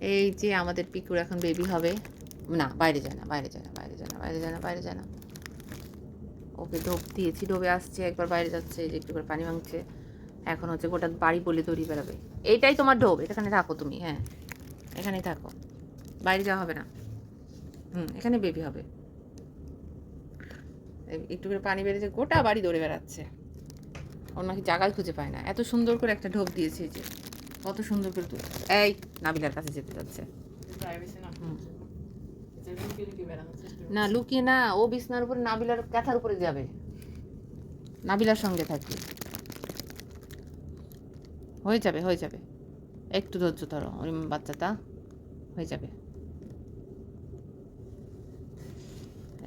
এই যে আমাদের পিকুর এখন বেবি হবে। না, বাইরে যায় না, বাইরে যায় না, বাইরে যায় না, বাইরে যায় না, বাইরে যায় না। ওকে ডোব দিয়েছি, ডোবে আসছে, একবার বাইরে যাচ্ছে যে একটু করে পানি ভাঙছে। এখন হচ্ছে গোটা বাড়ি বলে দড়ি বেড়াবে এইটাই তোমার ডোব, এখানে থাকো তুমি হ্যাঁ। এখানেই থাকো। বাইরে যাওয়া হবে না। হুম, এখানে বেবি হবে। একটু করে পানি বেড়েছে, গোটা বাড়ি দৌড়ে বেড়াচ্ছে। ওর নাকি জায়গায় খুঁজে পায় না। এত সুন্দর করে একটা ঢোক দিয়েছে যে। কত সুন্দর করে তুলে এই নাবিলার কাছে যেতে যাচ্ছে। না। লুকিয়ে না ও বিছনার উপরে নাবিলার কাঁথার উপরে যাবে। নাবিলার সঙ্গে থাকবে। হয়ে যাবে হয়ে যাবে। একটু ধৈর্য ধরো ওই বাচ্চাটা। হয়ে যাবে।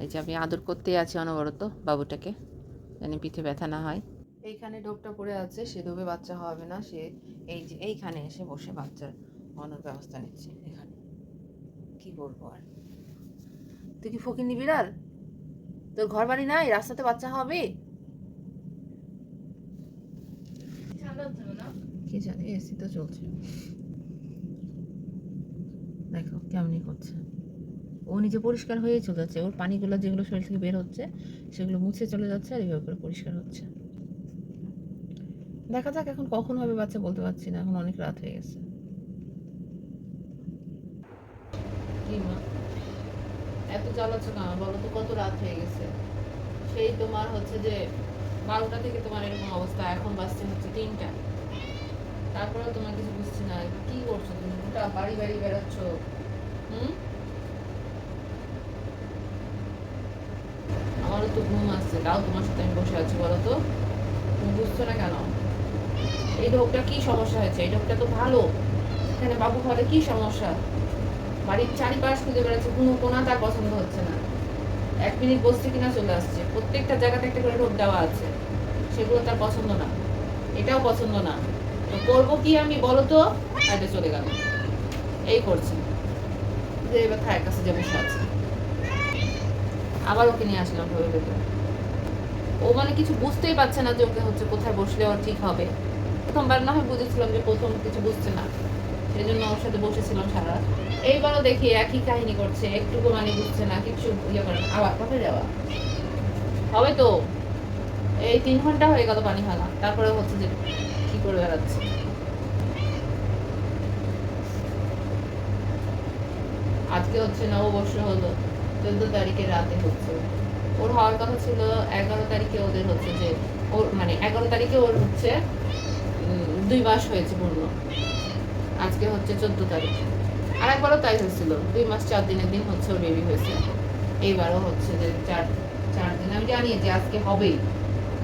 এই যে আমি আদর করতে আছি অনবরত বাবুটাকে জানি পিঠে ব্যথা না হয়। এইখানে পড়ে আছে, সে ডোবে বাচ্চা হবে না, সে এই যে এইখানে এসে বসে বাচ্চার অনেক ব্যবস্থা নিচ্ছে, এখানে। কি বলব আর? তুই কি ফকির নিবি আর তোর ঘর বাড়ি নাই, রাস্তাতে বাচ্চা হবে? কি জানি, এসি তো চলছে। দেখো কেমনই করছে। ও নিজে পরিষ্কার হয়ে চলে যাচ্ছে ওর পানিগুলো যেগুলো শরীর থেকে বের হচ্ছে, সেগুলো মুছে চলে যাচ্ছে আর এইভাবে করে পরিষ্কার হচ্ছে। দেখা যাক এখন কখন হবে, বাচ্চা বলতে পারছি না, এখন অনেক রাত হয়ে গেছে। এত জ্বালাচ্ছ কেন? বলো তো, কত রাত হয়ে গেছে? সেই তোমার হচ্ছে যে বারোটা থেকে তোমার এরকম অবস্থা, এখন বাজছে হচ্ছে তিনটা। তারপরেও তোমার কিছু বুঝছি না, কি করছ তুমি? গোটা বাড়ি বাড়ি বেরোচ্ছ হুম? আমারও তো ঘুম আসছে, তাও তোমার সাথে আমি বসে আছি, বলো তো। তুমি বুঝছ না কেন? এই ঢোকটা কি সমস্যা হয়েছে? এই ঢোকটা তো ভালো। এখানে বাবু ঘরে কি সমস্যা? বাড়ির চারিপাশ খুঁজে বেড়াচ্ছে, কোনো কোনা তার পছন্দ হচ্ছে না। এক মিনিট বসছে কিনা চলে আসছে। প্রত্যেকটা জায়গাতে একটা করে রোগ দেওয়া আছে। সেগুলো তার পছন্দ না। এটাও পছন্দ না। তো করব কি আমি বলো তো? আগে চলে গেল। এই করছে। যে এবার খায়ের কাছে যে বসে আছে। আবার ওকে নিয়ে আসলাম ভেবে ভেবে ও মানে কিছু বুঝতেই পারছে না যে ওকে হচ্ছে কোথায় বসলে ওর ঠিক হবে। প্রথমবার না হয় বুঝেছিলাম যে প্রথম কিছু বুঝছে না। সেই জন্য ওর সাথে বসেছিলাম সারা এইবারও দেখি একই কাহিনী করছে একটুকু মানে বুঝছে না, কিছু ইয়ে করে না। আবার কোথায় যাওয়া হবে তো। এই তিন ঘণ্টা হয়ে গেল পানি ভাঙা। তারপরে হচ্ছে যে কি করে বেড়াচ্ছে। আজকে হচ্ছে নববর্ষ হলো। চোদ্দ তারিখে রাতে হচ্ছে। ওর হওয়ার কথা ছিল, এগারো তারিখে ওদের হচ্ছে যে, ওর মানে এগারো তারিখে ওর হচ্ছে দুই মাস হয়েছে পূর্ণ। আজকে হচ্ছে চোদ্দ তারিখ। আর একবারও তাই হয়েছিল। দুই মাস চার দিনের দিন হচ্ছে ওর বেবি হয়েছে। এইবারও হচ্ছে যে চার চার দিন। আমি জানি যে আজকে হবেই।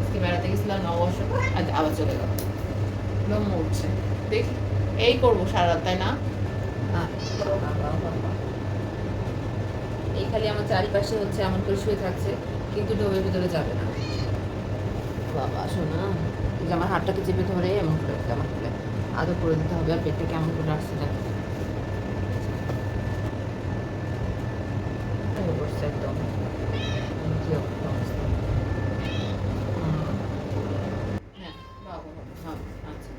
আজকে বেড়াতে গেছিলাম নববর্ষ আজ আবার চলে গেল। লোম উঠছে। দেখি এই করব সারা রাত তাই না? আহ, এই খালি আমার চারিপাশে হচ্ছে এমন করে শুয়ে থাকছে কিন্তু ডোবের ভিতরে যাবে না। বাবা, শোনা। এই যে আমার হাতটাকে চেপে ধরে এমন করে কেমন করে। আদর করে দিতে হবে, আর পেটটা কেমন করে আসছে বসছে একদম। হ্যাঁ আচ্ছা।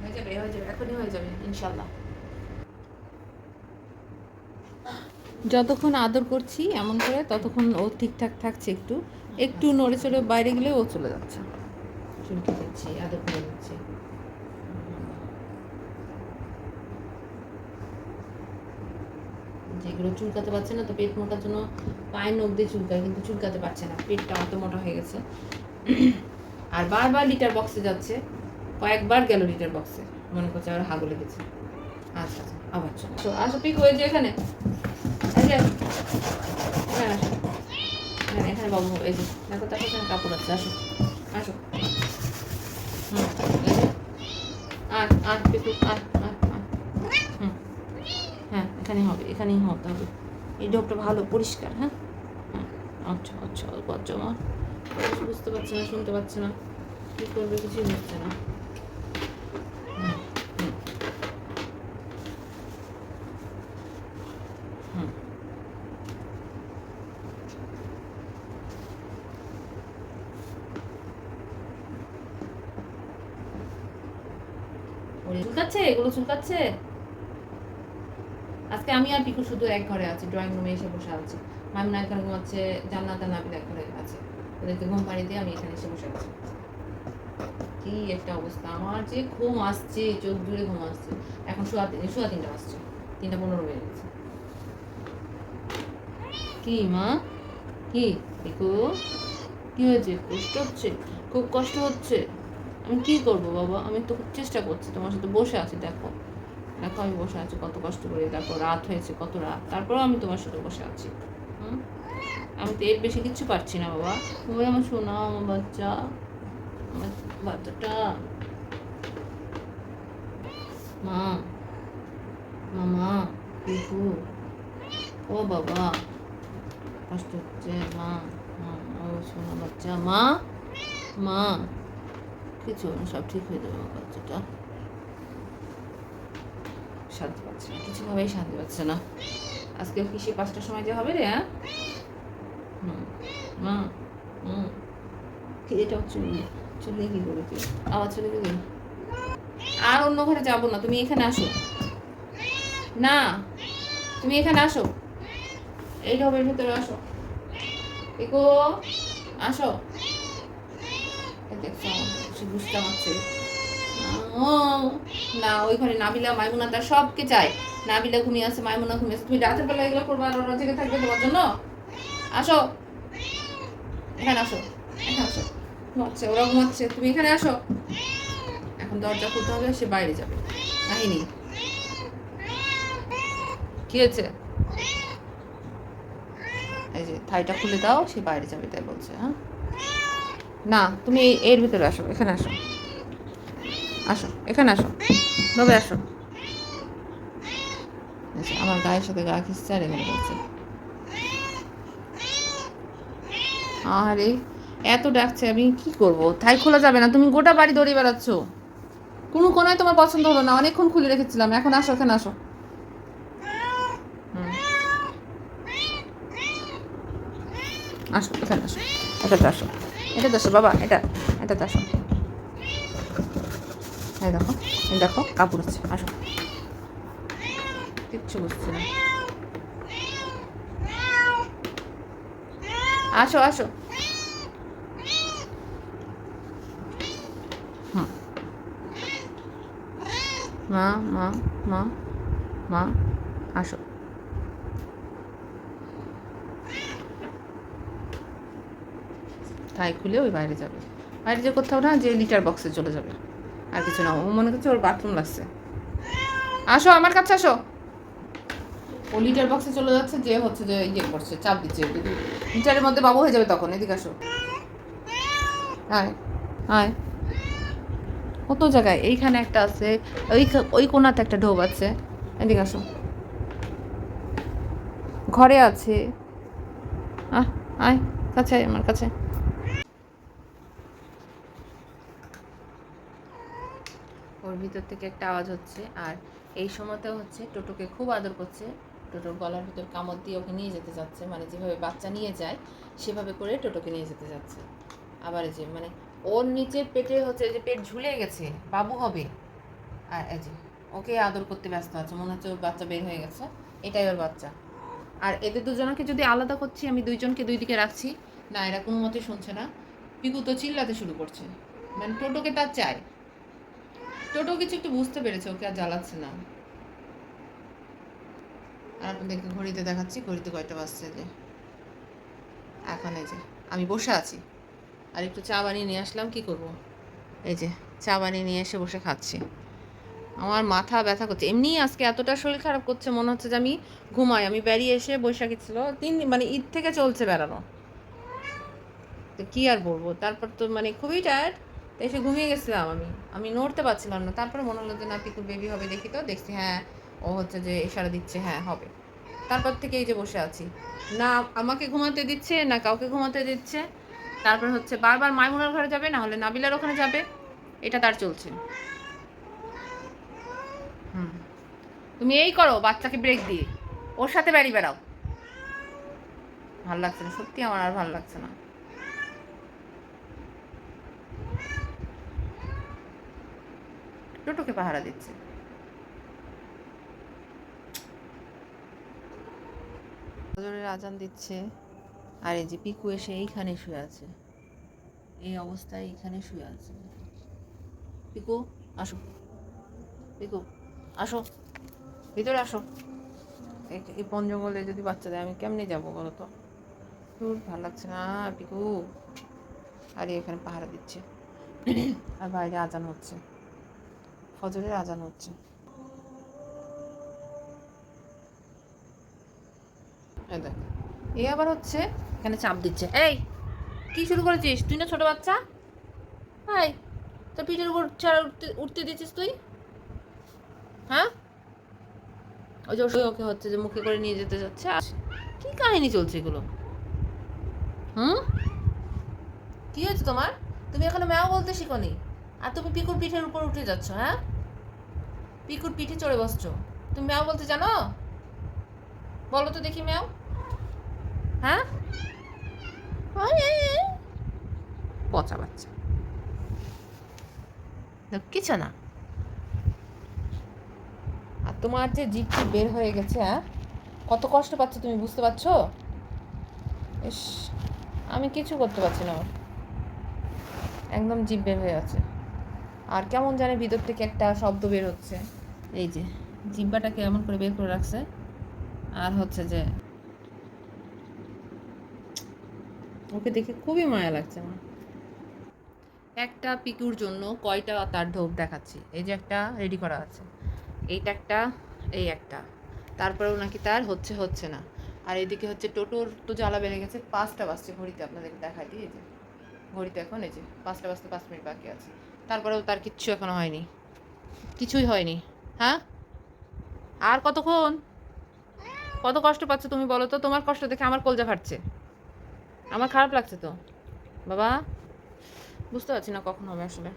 হয়ে যাবে হয়ে যাবে, এখনই হয়ে যাবে, ইনশাল্লাহ। যতক্ষণ আদর করছি এমন করে ততক্ষণ ও ঠিকঠাক থাকছে একটু। একটু নড়ে চড়ে বাইরে গেলে ও চলে যাচ্ছে। চুলকে দিচ্ছি, আদর করে দিচ্ছি। যেগুলো চুলকাতে পারছে না, তো পেট মোটার জন্য পায়ের নখ দিয়ে চুলকায়, কিন্তু চুলকাতে পারছে না। পেটটা অত মোটা হয়ে গেছে। আর বারবার লিটার বক্সে যাচ্ছে। কয়েকবার গেল লিটার বক্সে। মনে করছে আর হাগু লেগেছে। আচ্ছা আচ্ছা আবার চলো। আসো, পিক হয়েছে এখানে। যে, এখানে আসো। এখানে এখানে বাবু এই যে দেখো দেখো এখানে কাপড় আছে আসো আসো। হুম। আয় আয় পিকু আয় আয় হুম হ্যাঁ এখানেই হবে এখানেই হতে হবে। এই ডোবটা ভালো পরিষ্কার হ্যাঁ? হ্যাঁ আচ্ছা আচ্ছা আচ্ছা বুঝতে পারছে না শুনতে পাচ্ছে না। কী করবে কিছুই হচ্ছে না হুম, হুম। হুম। ওরে চুলকাচ্ছে? এগুলো চুলকাচ্ছে? আজকে আমি আর পিকু শুধু এক ঘরে আছি ড্রয়িং রুমে এসে বসে আছি। মামিনা এখানে ঘুমাচ্ছে, জান্নাত আর নাবিল এক ঘরে আছে। ওদেরকে ঘুম দিয়ে আমি এখানে এসে বসে আছি। কি একটা অবস্থা, আমার যে ঘুম আসছে, চোখ জুড়ে ঘুম আসছে। এখন শোয়া শোয়া তিনটা আসছে তিনটা পনেরো বেজে গেছে। কি মা? কি? পিকু? কি হয়েছে? কষ্ট হচ্ছে? খুব কষ্ট হচ্ছে? আমি কি করব বাবা? আমি তো চেষ্টা করছি। তোমার সাথে বসে আছি, দেখো। দেখো আমি বসে আছি, কত কষ্ট করে। তারপর রাত হয়েছে, কত রাত। তারপরেও আমি তোমার সাথে বসে আছি। হুম? আমি তো এর বেশি কিচ্ছু পারছি না বাবা। তুমি আমার শোনা আমার বাচ্চা, আমার বাচ্চাটা। মা, মামা পিকু ও বাবা, কষ্ট হচ্ছে। মা মা ও শোনা বাচ্চা। মা মা। কিছু সব ঠিক হয়ে যাবে বাচ্চাটা। শান্তি পাচ্ছে না, কিছুভাবেই শান্তি পাচ্ছে না। আজকে কি সে পাঁচটার সময় যে হবে রে হ্যাঁ? হুম, মা, হুম। কি এটা চুলি চুলি কি করে তুই? আবার চলে গেলি আর অন্য ঘরে যাব না, তুমি এখানে আসো। না, তুমি এখানে আসো। এই ঢবের ভিতরে আসো। এগো, আসো। দেখছ বুঝতে পারছে। ও, না, ওই ঘরে নাবিলা, মাইমুনা, তার সবকে চাই। নাবিলা ঘুমিয়ে আছে, মাইমুনা ঘুমিয়ে আছে। তুমি রাতের বেলা এগুলো করবে আর ওরা জেগে থাকবে তোমার জন্য? আসো। এখানে আসো এখানে আসো। ঘুমাচ্ছে ওরা ঘুমাচ্ছে। তুমি এখানে আসো। এখন দরজা খুলতে হবে, সে বাইরে যাবে। কাহিনী? কি হয়েছে? এই যে, থাইটা খুলে দাও, সে বাইরে যাবে, তাই বলছে হ্যাঁ? না তুমি এর ভিতরে আসো এখানে আসো। আসো এখানে আসো। নবে আসো। আচ্ছা, আমার গায়ের সাথে গা খিসছে আর এখানে আরে এত ডাকছে আমি কি করব? তাই খোলা যাবে না তুমি গোটা বাড়ি দৌড়ে বেড়াচ্ছ। কোনো কোনায় তোমার পছন্দ হলো না অনেকক্ষণ খুলে রেখেছিলাম এখন আসো এখানে আসো। আসো এখানে আসো এটাতে আসো। এটাতে আসো বাবা, এটা এটাতে আসো এই দেখো দেখো, কাপড় আছে, আসো। কিচ্ছু বুঝছি না। আসো আসো। মা মা মা মা, আসো। তাই খুলে ওই বাইরে যাবে। বাইরে যে কোথাও না, যে লিটার বক্সে চলে যাবে। আর কিছু না, ও মনে করছে ওর বাথরুম লাগছে। আসো, আমার কাছে আসো। ও লিটার বক্সে চলে যাচ্ছে, যে হচ্ছে যে ইয়ে করছে, চাপ দিচ্ছে। লিটারের মধ্যে বাবু হয়ে যাবে তখন, এদিকে আসো। আয় আয় কত জায়গায়? এইখানে একটা আছে, ওই ওই কোনাতে একটা ঢোব আছে। এদিকে আসো। ঘরে আছে। আহ, আয়, কাছে আমার কাছে। ভিতর থেকে একটা আওয়াজ হচ্ছে। আর এই সময়তেও হচ্ছে টোটোকে খুব আদর করছে। টোটোর গলার ভিতর কামড় দিয়ে ওকে নিয়ে যেতে যাচ্ছে। মানে যেভাবে বাচ্চা নিয়ে যায়, সেভাবে করে টোটোকে নিয়ে যেতে যাচ্ছে। আবার যে মানে ওর নিচে পেটে হচ্ছে যে পেট ঝুলে গেছে, বাবু হবে। আর এই যে, ওকে আদর করতে ব্যস্ত আছে, মনে হচ্ছে ওর বাচ্চা বের হয়ে গেছে। এটাই ওর বাচ্চা। আর এদের দুজনকে যদি আলাদা করছি, আমি দুইজনকে দুই দিকে রাখছি, না, এরা কোনো মতে শুনছে না। পিকু তো চিল্লাতে শুরু করছে। মানে টোটোকে তার চায় টোটো কিছু একটু বুঝতে পেরেছে, ওকে আর জ্বালাচ্ছে না। আর আপনাদেরকে ঘড়িতে দেখাচ্ছি, ঘড়িতে কয়টা বাজছে যে। এখন এই যে, আমি বসে আছি। আর একটু চা বানিয়ে নিয়ে আসলাম, কি করব? এই যে, চা বানিয়ে নিয়ে এসে বসে খাচ্ছি। আমার মাথা ব্যথা করছে। এমনি আজকে এতটা শরীর খারাপ করছে, মনে হচ্ছে যে আমি ঘুমাই। আমি বেরিয়ে এসে বৈশাখী ছিল, তিন মানে ঈদ থেকে চলছে বেড়ানো। তো কী আর বলব? তারপর তো মানে খুবই টায়ার্ড তো এসে ঘুমিয়ে গেছিলাম আমি। আমি নড়তে পারছিলাম না। তারপরে মনে হলো যে, না, পিকুর বেবি হবে, দেখি তো। দেখছি হ্যাঁ ও হচ্ছে যে ইশারা দিচ্ছে হ্যাঁ হবে। তারপর থেকে এই যে বসে আছি। না, আমাকে ঘুমাতে দিচ্ছে, না কাউকে ঘুমাতে দিচ্ছে। তারপর হচ্ছে, বারবার মাইমুনার ঘরে যাবে, না হলে নাবিলার ওখানে যাবে। এটা তার চলছে। হুম। তুমি এই করো, বাচ্চাকে ব্রেক দিয়ে। ওর সাথে বাড়ি বেড়াও। ভালো লাগছে না, সত্যি আমার আর ভালো লাগছে না। টোটোকে পাহারা দিচ্ছে। ফজরের আজান দিচ্ছে, আর এই যে পিকু এসে এইখানে শুয়ে আছে। এই অবস্থায় এইখানে শুয়ে আছে। পিকু, আসো। পিকু, আসো। ভিতরে আসো। এই- বন জঙ্গলে যদি বাচ্চা দেয়, আমি কেমনে যাব বলো তো? দূর ভালো লাগছে না, পিকু। আর, এখানে পাহারা দিচ্ছে। আর বাইরে আজান হচ্ছে। ফজরের আজান হচ্ছে। এই দেখ। এ আবার হচ্ছে এখানে চাপ দিচ্ছে। এই কি শুরু করেছিস? তুই না ছোট বাচ্চা? হাই তোর পিঠের উপর ছাড়া উঠতে উঠতে দিয়েছিস তুই? হ্যাঁ? ওই যে ওকে হচ্ছে যে মুখে করে নিয়ে যেতে যাচ্ছে। আর কি কাহিনী চলছে এগুলো? হুম? কি হয়েছে তোমার? তুমি এখনও ম্যাও বলতে শিখোনি? আর তুমি পিকুর পিঠের উপর উঠে যাচ্ছ হ্যাঁ? পিকুর পিঠে চড়ে বসছো। তুমি ম্যাও বলতে জানো? বলো তো দেখি ম্যাও। হ্যাঁ। পচা বাচ্চা। কিছু না। আর তোমার যে জিপটি বের হয়ে গেছে হ্যাঁ? কত কষ্ট পাচ্ছ তুমি, বুঝতে পারছ? ইস, আমি কিছু করতে পারছি না। একদম জিভ বের হয়ে আছে। আর কেমন জানে ভিতর থেকে একটা শব্দ বের হচ্ছে। এই যে। জিব্বাটাকে এমন করে বের করে রাখছে। আর হচ্ছে যে ওকে দেখে খুবই মায়া লাগছে আমার। একটা পিকুর জন্য কয়টা তার ঢোক দেখাচ্ছি? এই যে একটা রেডি করা আছে। এইটা একটা এই একটা। তারপরেও নাকি তার হচ্ছে হচ্ছে না। আর এদিকে হচ্ছে টোটোর তো জ্বালা বেড়ে গেছে পাঁচটা বাজছে ঘড়িতে আপনাদেরকে দেখাই দিই এই যে। ঘড়িতে এখন এই যে পাঁচটা বাজতে পাঁচ মিনিট বাকি আছে। তারপরেও তার কিচ্ছু এখনও হয়নি। কিছুই হয়নি। হ্যাঁ? আর কতক্ষণ? কত কষ্ট পাচ্ছ তুমি বলো তো? তোমার কষ্ট দেখে আমার কলজা ফাটছে। আমার খারাপ লাগছে তো। বাবা, বুঝতে পারছি না কখন হবে আসলে।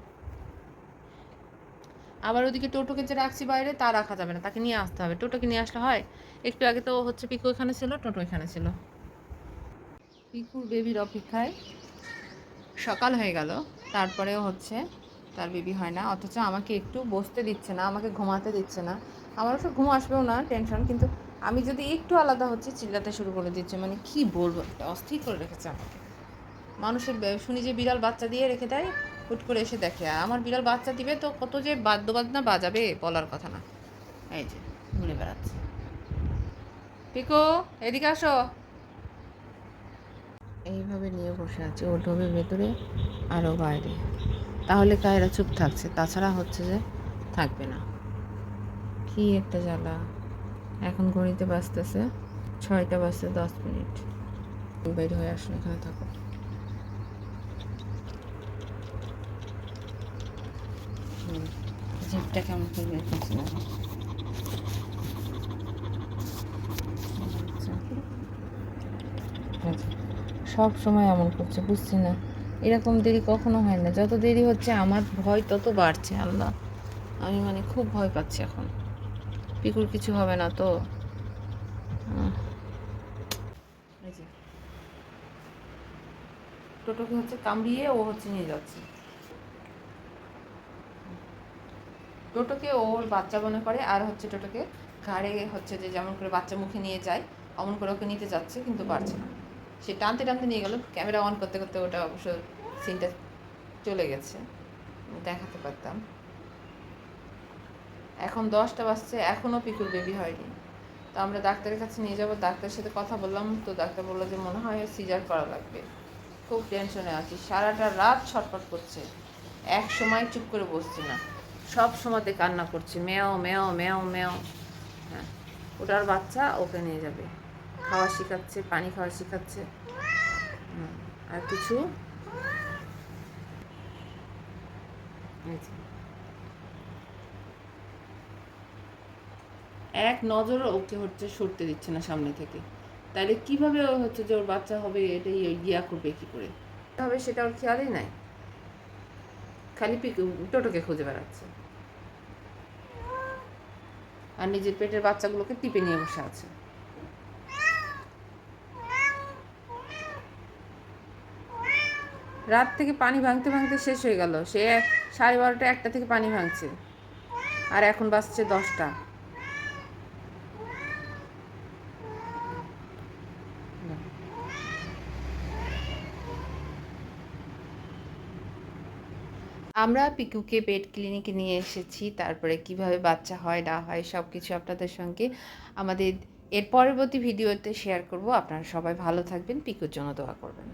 আবার ওদিকে টোটোকে যে রাখছি বাইরে, তা রাখা যাবে না। তাকে নিয়ে আসতে হবে। টোটোকে নিয়ে আসলে হয়, একটু আগে তো হচ্ছে পিকু এখানে ছিল, টোটো এখানে ছিল। পিকুর বেবির অপেক্ষায় সকাল হয়ে গেল। তারপরেও হচ্ছে তার বেবি হয় না, অথচ আমাকে একটু বসতে দিচ্ছে না, আমাকে ঘুমাতে দিচ্ছে না। আমার তো ঘুম আসবেও না টেনশন কিন্তু আমি যদি একটু আলাদা হচ্ছে, চিল্লাতে শুরু করে দিচ্ছে। মানে কি বলব, একটা অস্থির করে রেখেছে আমাকে। মানুষের শুনি যে বিড়াল বাচ্চা দিয়ে রেখে দেয়, হুট করে এসে দেখে আমার বিড়াল বাচ্চা দিবে তো কত যে বাদ্যবাজনা বাজাবে, বলার কথা না। এই যে, ঘুরে বেড়াচ্ছে। পিকো, এদিকে আসো। এইভাবে নিয়ে বসে আছে ও ঢোবে ভেতরে আরও বাইরে। তাহলে কায়রা চুপ থাকছে। তাছাড়া হচ্ছে যে থাকবে না। কি একটা জ্বালা। এখন ঘড়িতে বাজতেছে ছয়টা বাজতে দশ মিনিট। বের হয়ে আসুন এখানে থাকো। হুম, জিপটা কেমন করে বের করছে না। সব সময় এমন করছে বুঝছি না। এরকম দেরি কখনো হয় না। যত দেরি হচ্ছে আমার ভয় তত বাড়ছে, আল্লাহ। আমি মানে খুব ভয় পাচ্ছি এখন। পিকুর কিছু হবে না তো। টোটোকে হচ্ছে কামড়িয়ে ও হচ্ছে নিয়ে যাচ্ছে। টোটোকে ওর বাচ্চা মনে করে, আর হচ্ছে টোটোকে ঘাড়ে হচ্ছে যে যেমন করে বাচ্চা মুখে নিয়ে যায়, অমন করে ওকে নিতে যাচ্ছে, কিন্তু পারছে না। সে টানতে টানতে নিয়ে গেল, ক্যামেরা অন করতে করতে ওটা অবশ্য সিনটা চলে গেছে দেখাতে পারতাম। এখন দশটা বাজছে এখনও পিকুর বেবি হয়নি। তো আমরা ডাক্তারের কাছে নিয়ে যাব, ডাক্তারের সাথে কথা বললাম, তো ডাক্তার বলল যে মনে হয় সিজার করা লাগবে। খুব টেনশনে আছি, সারাটা রাত ছটফট করছে। এক সময় চুপ করে বসছে না। সব সময়তে কান্না করছে, মেও মেও মেও মেও। হ্যাঁ ওটার বাচ্চা ওকে নিয়ে যাবে। খাওয়া শেখাচ্ছে, পানি খাওয়া শেখাচ্ছে। আর কিছু? এক নজর ওকে হচ্ছে সরতে দিচ্ছে না সামনে থেকে। তাহলে কীভাবে হচ্ছে যে ওর বাচ্চা হবে এটাই ইয়া করবে কি করে? হবে সেটা ওর খেয়ালই নাই। খালি টোটোকে খুঁজে বেড়াচ্ছে। আর নিজের পেটের বাচ্চাগুলোকে টিপে নিয়ে বসে আছে। রাত থেকে পানি ভাঙতে ভাঙতে শেষ হয়ে গেল। সে সাড়ে বারোটা একটা থেকে পানি ভাঙছে। আর এখন বাজছে দশটা। আমরা পিকুকে পেট ক্লিনিকে নিয়ে এসেছি, তারপরে কীভাবে বাচ্চা হয়, না হয় সব কিছু আপনাদের সঙ্গে আমাদের এর পরবর্তী ভিডিওতে শেয়ার করব। আপনারা সবাই ভালো থাকবেন, পিকুর জন্য দোয়া করবেন।